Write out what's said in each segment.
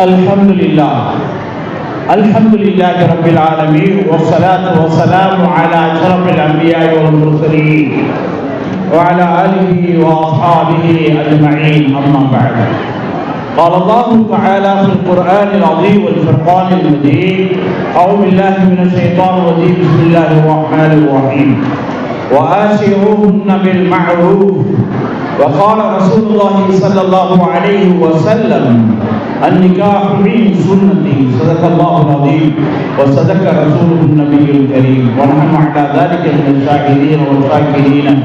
الحمد لله الحمد لله رب العالمين والصلاة والسلام على أشرف الأنبياء والمرسلين وعلى آله وأصحابه أجمعين أما بعد. قال الله تعالى في القرآن العظيم والفرقان المجيد أعوذ بالله من الشيطان الرجيم. بسم الله الرحمن الرحيم. وآشروهن بالمعروف. وقال رسول الله صلى الله عليه وسلم النكاح من سنتي. صدق الله العظيم. وصدق رسوله النبي الكريم. ونحن على ذلك من الشاهدين والشاكرين.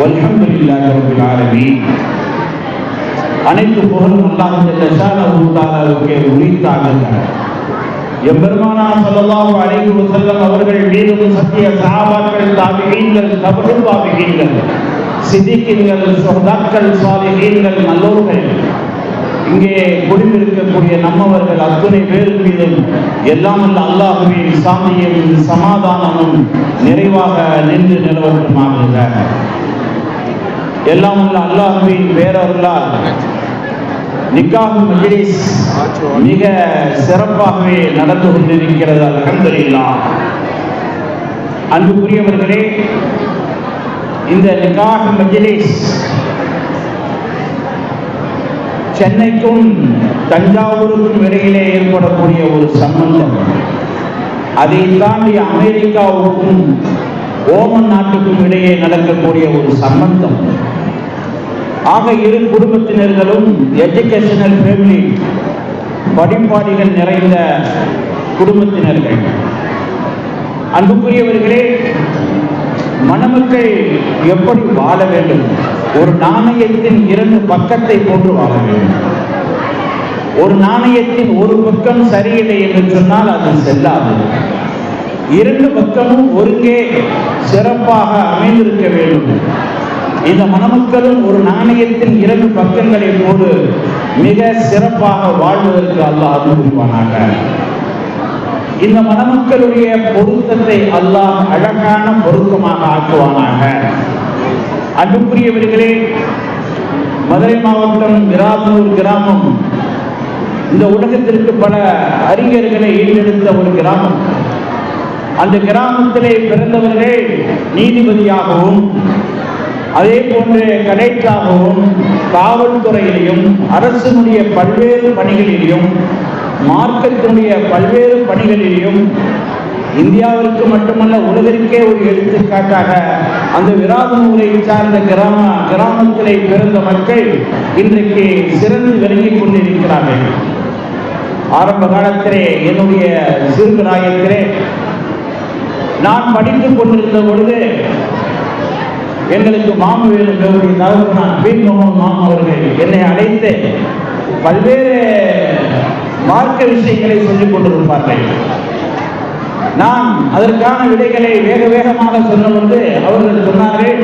والحمد لله رب العالمين. அனைத்து புகழும் அல்லாஹ் ஜல்லஷானவுக்கு உரித்தாகுங்க எம்பெருமானா சல்லல்லாஹு அலைஹி வஸல்லம் அவர்கள் மீதும் சத்திய சஹாபாக்கள் தாபிகீன்கள் தபரு தாபிகீன்கள் சிதிக்கீன்கள் சொஹதாக்கள் சாலிஹீன்கள் நல்லோர்கள் இங்கே குடிமிருக்கக்கூடிய நம்மவர்கள் அத்துணை பேர் மீதும் எல்லாம் அல்ல அல்லாஹுவின் சாந்தியும் சமாதானமும் நிறைவாக நின்று நிலவரமாக எல்லாம் உள்ள அல்லாஹுவின் பேரருளால் நிக்காஹ் மஜ்லிஸ் மிக சிறப்பாகவே நடந்து கொண்டிருக்கிறது அல்ஹம்துலில்லாஹ் அன்புக்குரியவர்களே இந்த நிக்காஹ் மஜ்லிஸ் சென்னைக்கும் தஞ்சாவூருக்கும் இடையிலே ஏற்படக்கூடிய ஒரு சம்பந்தம். அதை தாண்டி அமெரிக்காவுக்கும் ஓமன் நாட்டுக்கும் இடையே நடக்கக்கூடிய ஒரு சம்பந்தம். ஆக இரு குடும்பத்தினர்களும் எஜுகேஷனல் ஃபேமிலி படிப்பாடிகள் நிறைந்த குடும்பத்தினர்கள். அன்புக்குரியவர்களே மணமக்கள் எப்படி வாழ வேண்டும்? ஒரு நாணயத்தின் இரண்டு பக்கத்தை போன்று வாழ வேண்டும். ஒரு நாணயத்தின் ஒரு பக்கம் சரியில்லை என்று சொன்னால் அது செல்லாது. இரண்டு பக்கமும் ஒருங்கே சிறப்பாக அமைந்திருக்க வேண்டும். இந்த மணமக்களும் ஒரு நாணயத்தின் இரண்டு பக்கங்களை போடு மிக சிறப்பாக வாழ்வதற்கு அல்லாஹ் அனுபவிப்பானாக இந்த மணமக்களுடைய பொருத்தத்தை அல்லாஹ் அழகான பொருத்தமாக ஆக்குவானாக. அன்புக்குரியவர்களே மதுரை மாவட்டம் விராசூர் கிராமம். இந்த உலகத்திற்கு பல அறிஞர்களை ஈடெடுத்த ஒரு கிராமம். அந்த கிராமத்திலே பிறந்தவர்கள் நீதிபதியாகவும் அதே போன்று கடைக்காகவும் காவல்துறையிலையும் அரசினுடைய பல்வேறு பணிகளிலையும் மார்க்கத்தினுடைய பல்வேறு பணிகளிலையும் இந்தியாவிற்கு மட்டுமல்ல உலகிற்கே ஒரு எடுத்துக்காட்டாக அந்த விராதனூரை சார்ந்த கிராம கிராமத்திலே பிறந்த மக்கள் இன்றைக்கு சிறந்து விளங்கிக் கொண்டிருக்கிறார்கள். ஆரம்ப காலத்திலே என்னுடைய சிறுபிராயத்திலே நான் படித்துக் கொண்டிருந்த பொழுது எங்களுக்கு மாமு வேணும் என்னுடைய தகவல் பீன் முகமது மாம் அவர்கள் என்னை அழைத்து பல்வேறு மார்க்க விஷயங்களை சொல்லிக் கொண்டிருப்பார்கள். நான் அதற்கான விடைகளை வேக வேகமாக சொல்லும் பொழுது அவர்கள் சொன்னார்கள்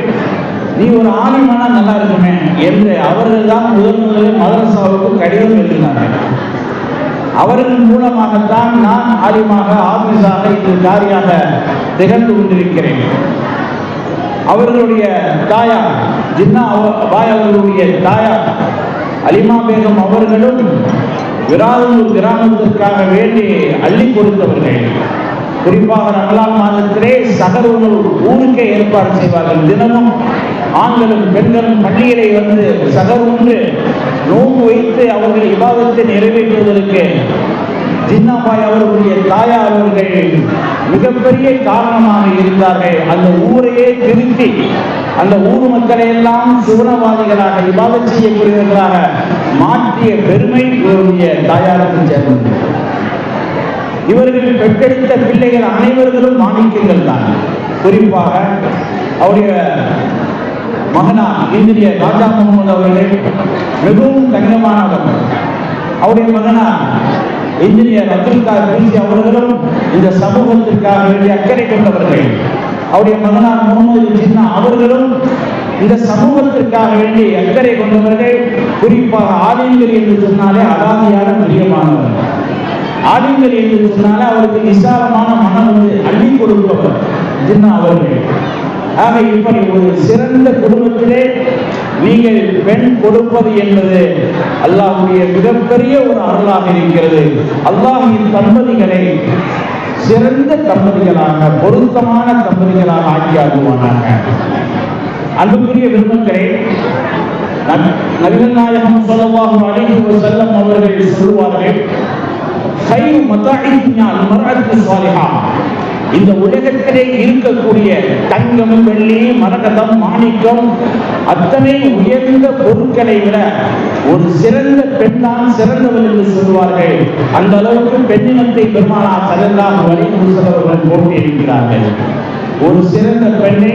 நீ ஒரு ஆலிமானா நல்லா இருக்குமே என்று அவர்கள் தான் முதல் முதலில் மதரசாவுக்கு கடிதம் எழுதினார்கள். அவர்கள் மூலமாகத்தான் நான் ஆலிமாக ஆபீஸாக இந்த காரியாக திகழ்ந்து கொண்டிருக்கிறேன். அவர்களுடைய தாயார் ஜின்னா பாய் அவர்களுடைய தாயார் அலிமா பேகம் அவர்களும் விராதூர் கிராமத்திற்காக வேண்டி அள்ளி கொடுத்தவர்கள். குறிப்பாக ரமலான் மாதத்திலே சகர் உணவு ஊருக்கே ஏற்பாடு செய்வார்கள். தினமும் ஆண்களும் பெண்களும் பள்ளியிலே வந்து சகர் உண்டு வைத்து அவர்கள் விவாதத்தை நிறைவேற்றுவதற்கு ஜின்னாபாய் அவர்களுடைய தாயார் அவர்கள் மிகப்பெரிய காரணமாக இருந்தார்கள். அந்த ஊரையே திருத்தி அந்த ஊர் மக்களை எல்லாம் சுவனவாதிகளாக விவாதம் செய்யக்கூடியவர்களாக மாற்றிய பெருமை இவருடைய தாயாருக்கு சேர்ந்தது. இவர்கள் பெற்றெடுத்த பிள்ளைகள் அனைவர்களும் மாணிக்கங்கள் தான். குறிப்பாக அவருடைய மகனா இன்ஜினியர் ராஜா முகமது அவர்கள் மிகவும் கடினமானவர். அவருடைய மகனா இன்ஜினியர் அப்துல் கார் பிசி அவர்களும் இந்த சமூகத்திற்காக வேண்டிய அக்கறை கொண்டவர்கள். அவருடைய மகனார் முகமது ஜின்னா அவர்களும் இந்த சமூகத்திற்காக வேண்டிய அக்கறை கொண்டவர்கள். குறிப்பாக ஆலயங்கள் என்று சொன்னாலே அலாதியான ஆலயங்கள் என்று அவருக்கு விசாலமான மனம் வந்து அள்ளி கொடுப்பவர் ஜின்னா அவர்கள் ஆக இப்படி ஒரு சிறந்த குடும்பத்திலே நீங்கள் பெண் கொடுப்பது என்பது அல்லாஹுடைய மிகப்பெரிய ஒரு அருளாக இருக்கிறது. அல்லாஹின் தம்பதிகளை சிறந்த தம்பதிகளாக பொருத்தமான தம்பதிகளாக ஆக்கியாகுவானாக அன்புக்குரிய விருப்பங்களே நபிகள் நாயகம் ஸல்லல்லாஹு அழைத்து செல்லம் அவர்கள் சொல்வார்கள் ஹைரு மதாயித்யா மரத்து சாலிஹா. இந்த உலகத்திலே இருக்கக்கூடிய தங்கம் வெள்ளி மரகதம் மாணிக்கம் அத்தனை உயர்ந்த பொருட்களை விட ஒரு சிறந்த பெண்ணால் சிறந்தவள் என்று சொல்வார்கள் அந்த அளவுக்கு பெண்ணினத்தை பெருமானா சரந்தாம் வரை முழுசவர்கள் போட்டியிருக்கிறார்கள் ஒரு சிறந்த பெண்ணை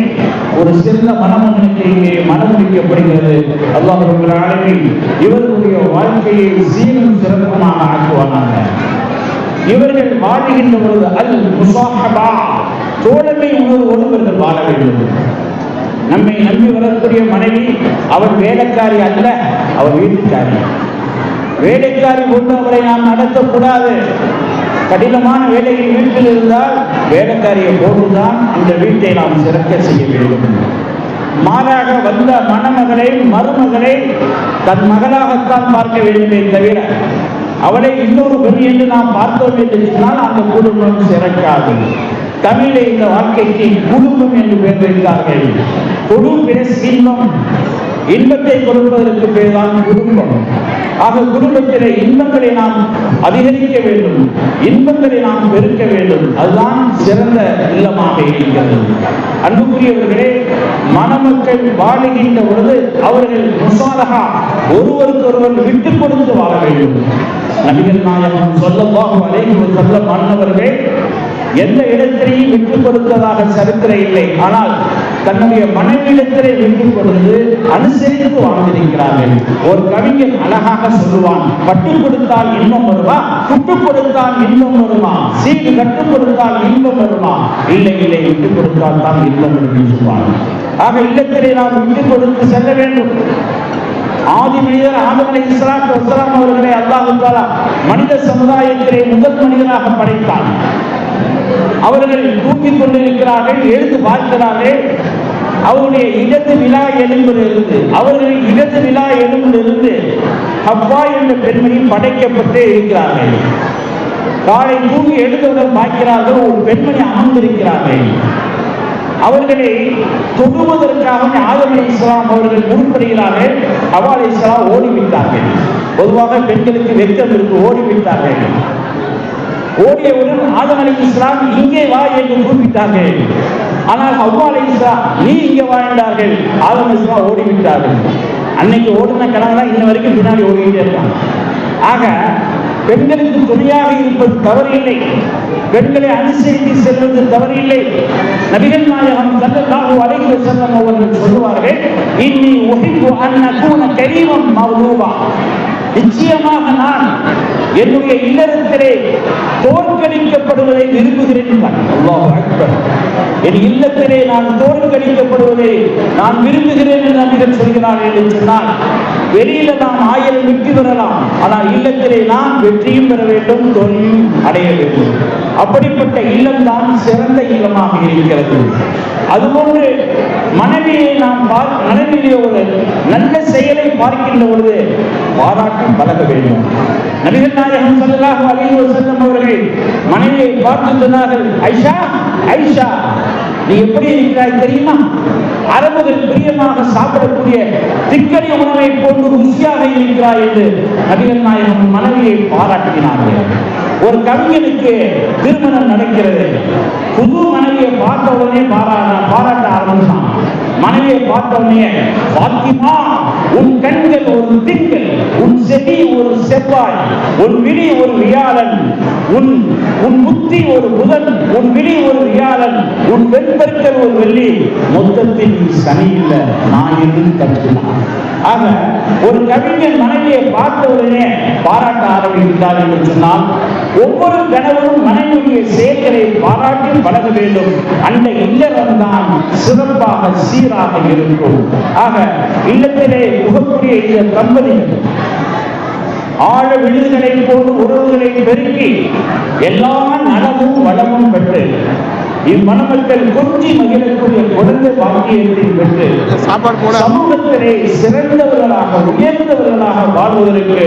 ஒரு சிறந்த மனமனுக்கு இங்கே மனம் வைக்கப்படுகிறது. அல்லாஹ் இவர்களுடைய வாழ்க்கையை சீரும் சிறந்தமாக ஆக்குவானாங்க இவர்கள் வாழுகின்ற பொழுது அல் முசாஹபா தோழமை உணர்வோடு இவர்கள் வாழ வேண்டும். நம்மை நம்பி வரக்கூடிய மனைவி அவர் வேலைக்காரி அல்ல அவர் வீட்டுக்காரி. வேலைக்காரி கொண்டு அவரை நாம் நடத்தக்கூடாது. கடினமான வேலையில் வீட்டில் இருந்தால் வேலைக்காரியை போட்டுதான் அந்த வீட்டை நாம் சிறக்க செய்ய வேண்டும். மாறாக வந்த மணமகளை மருமகளை தன் மகளாகத்தான் பார்க்க வேண்டுமே தவிர அவளை இன்னொரு பெண் என்று நாம் பார்த்தோம் என்று சொன்னால் அந்த குடும்பம் சிறக்காது. தமிழை இந்த வாழ்க்கைக்கு குடும்பம் என்று பெயர் வைத்தார்கள். குடும்ப இன்பம். இன்பத்தை கொடுப்பதற்கு பேர் தான் குடும்பம். ஆக குடும்பத்திலே இன்பங்களை நாம் அதிகரிக்க வேண்டும். இன்பங்களை நாம் பெருக்க வேண்டும். அதுதான் சிறந்த இல்லமாக இருக்கிறது. அன்புக்குரியவர்களே மணமக்கள் வாழுகின்ற பொழுது அவர்கள் முசாலகா ஒருவருக்கொருவர் விட்டுக் கொடுத்து வாழ வேண்டும். நபிகள் நாயகம் சொல்லமாக அலைஹி சொல்ல மன்னவர்கள் எந்த இடத்திலையும் விட்டு கொடுத்ததாக சரித்திரம் இல்லை. ஆனால் தன்னுடைய மனைவியிடத்திலே விட்டு கொடுத்து அனுசரித்து வாழ்ந்திருக்கிறார்கள். ஒரு கவிஞன் அழகாக சொல்லுவான் பட்டு கொடுத்தால் இன்பம் வருமா? சுட்டு கொடுத்தால் இன்பம் வருமா? சீடு கட்டு கொடுத்தால் இன்பம் வருமா? இல்லை இல்லை விட்டு கொடுத்தால் தான் இன்பம் வரும் சொல்வான் ஆக இல்லத்திலே நாம் விட்டு கொடுத்து செல்ல வேண்டும். ஆதி மனிதர் ஆதம் அலை இஸ்லாத்து வசலாம் அவர்களை அல்லாஹ் மனித சமுதாயத்திலே முதல் மனிதனாக படைத்தார். அவர்கள் தூங்கிக் கொண்டிருக்கிறார்கள் எழுந்து பார்க்கிறார்கள் அவருடைய இடது விழா எலும்பிலிருந்து அவர்களின் இடது விழா எலும்பிலிருந்து ஹவ்வா என்ற பெண்மணி படைக்கப்பட்டே இருக்கிறார்கள். காலை தூங்கி எழுந்தவர்கள் பார்க்கிறார்கள் ஒரு பெண்மணி அமர்ந்திருக்கிறார்கள். அவர்களை தொடுவதற்காக ஆதம் இஸ்லாம் அவர்கள் முன்படுகிறார்கள். ஹவா ஓடிவிட்டார்கள். பொதுவாக பெண்களுக்கு வெக்கம் இருக்கு ஓடிவிட்டார்கள். ஓடியவுடன் ஆதம் அலி இஸ்லாம் இங்கே வா என்று கூப்பிட்டார்கள். ஆனால் அவ்வாலை அலி இஸ்லாம் நீ இங்கே வா என்றார்கள். ஆதம் இஸ்லாம் ஓடிவிட்டார்கள். அன்னைக்கு ஓடின கணவன் இன்ன வரைக்கும் பின்னாடி ஓடிக்கிட்டே இருக்காங்க. ஆக பெண்களுக்கு துணையாக இருப்பது தவறு இல்லை. பெண்களை அனுசரித்து செல்வது தவறில்லை. நபிகள் நாயகம் சல்லல்லாஹு அலைஹி வஸல்லம் அவர்கள் சொல்லுவார்கள் இன்னி உஹிப்பு அன் அகூன கரீமம் மவ்லூபா நிச்சயமாக நான் என்னுடைய இல்லறத்திலே தோற்கடிக்கப்படுவதை விரும்புகிறேன் என் இல்லத்திலே நான் தோற்கடிக்கப்படுவதை நான் விரும்புகிறேன் என்று நபிகள் சொல்கிறார் என்று சொன்னால் வெளியில நாம் ஆயிரம் வெற்றி பெறலாம் ஆனால் இல்லத்திலே நாம் வெற்றியும் பெற வேண்டும் தோல்வியும் அடைய வேண்டும். அப்படிப்பட்ட இல்லம் தான் சிறந்த இல்லமாக இருக்கிறது. அதுபோன்று மனைவியை நாம் பார் மனைவியிலே ஒரு நல்ல செயலை பார்க்கின்ற பொழுது பாராட்டி பழக வேண்டும். நபிகள் நாயகம் ஸல்லல்லாஹு அலைஹி செல்லும் அவர்கள் மனைவியை பார்த்து சொன்னார்கள் ஐஷா ஐஷா நீ எப்படி இருக்கிறாய் தெரியுமா? அரபுகள் பிரியமாக சாப்பிடக்கூடிய திக்கடி உணவை போன்று ருசியாக இருக்கிறாய் என்று நபிகள் நாயகம் மனைவியை பாராட்டினார்கள். ஒரு கவிஞனுக்கு திருமணம் நடக்கிறது. புது மனைவியை பார்த்த உடனே பாராட்ட பாராட்ட ஆரம்பிச்சான். மனைவியை பார்த்தவனே பாத்திமா உன் கண்கள் ஒரு திங்கள் உன் செவி ஒரு செவ்வாய் உன் விழி ஒரு வியாழன் உன் உன் புத்தி ஒரு புதன் உன் விழி ஒரு வியாழன் உன் வெண்பற்கள் ஒரு வெள்ளி மொத்தத்தில் சனி இல்லை நான் என்று கற்றுனான் ஆக ஒரு கவிஞன் மனைவியை பார்த்த உடனே பாராட்ட ஆரம்பித்தார் என்று சொன்னால் ஒவ்வொரு கணவரும் மனைவியுடைய செயல்களை பாராட்டி பழக வேண்டும். அந்த இல்லறம் தான் சிறப்பாக சீராக இருக்கும். ஆக இல்லத்திலே புகக்கூடிய இந்த தம்பதிகள் ஆழ விழுதுகளை போன்று உறவுகளை பெருக்கி எல்லா நலமும் வளமும் பெற்று இம்மணமக்கள் கொஞ்சி மகிழக்கூடிய குழந்தை பாக்கியத்தை பெற்று சாப்பாடு போட. சமூகத்திலே சிறந்தவர்களாக உயர்ந்தவர்களாக வாழ்வதற்கு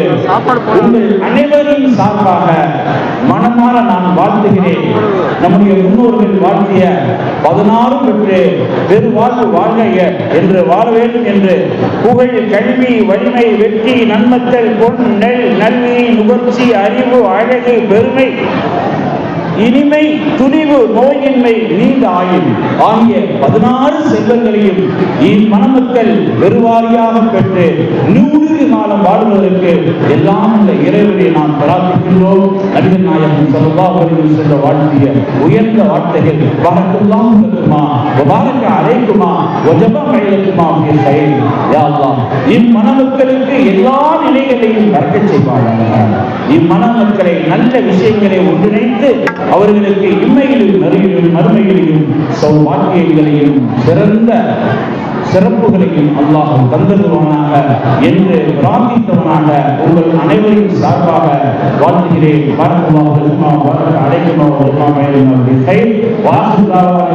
உங்கள் அனைவரின் சார்பாக மனமாற நான் வாழ்த்துகிறேன். நம்முடைய முன்னோர்கள் வாழ்த்திய பதினாறு பெற்று பெருவாழ்வு வாழ்க என்று வாழ வேண்டும் என்று புகழ் கல்வி வலிமை வெற்றி நன்மத்தல் பொன் நெல் நல்வி நுகர்ச்சி அறிவு அழகு பெருமை இனிமை துணிவு நோயின்மை நீண்ட ஆயுள் ஆகிய பதினாறு செல்வங்களையும் இம்மணமக்கள் பெருவாரியாக பெற்று நூறு காலம் வாழ்வதற்கு எல்லாம் இந்த இறைவனை நாம் பிரார்த்திக்கின்றோம். நபிகள் நாயகம் ஸல்லல்லாஹு அலைஹி சென்ற வாழ்த்திய உயர்ந்த வார்த்தைகள் வணக்கம்லாம் இருக்குமா வபாரக்க அழைக்குமா வஜப கைலக்குமா அப்படிய செயல். யா இம்மணமக்களுக்கு எல்லா நிலைகளையும் கற்கச் செய்வாயாக இம்மணமக்களை நல்ல விஷயங்களை ஒன்றிணைத்து அவர்களுக்கு இம்மையிலும் மறுமையிலும் மறுமையிலும் சௌபாக்கியங்களையும் சிறந்த சிறப்புகளையும் அல்லாஹ் தந்ததுவனாக என்று பிரார்த்தித்தவனாக உங்கள் அனைவரின் சார்பாக வாழ்த்துகிறேன். வரக்குமாக இருக்குமா வளர்க்க அடைக்குமா இருக்குமா மேலும் கை வாசுதாவாக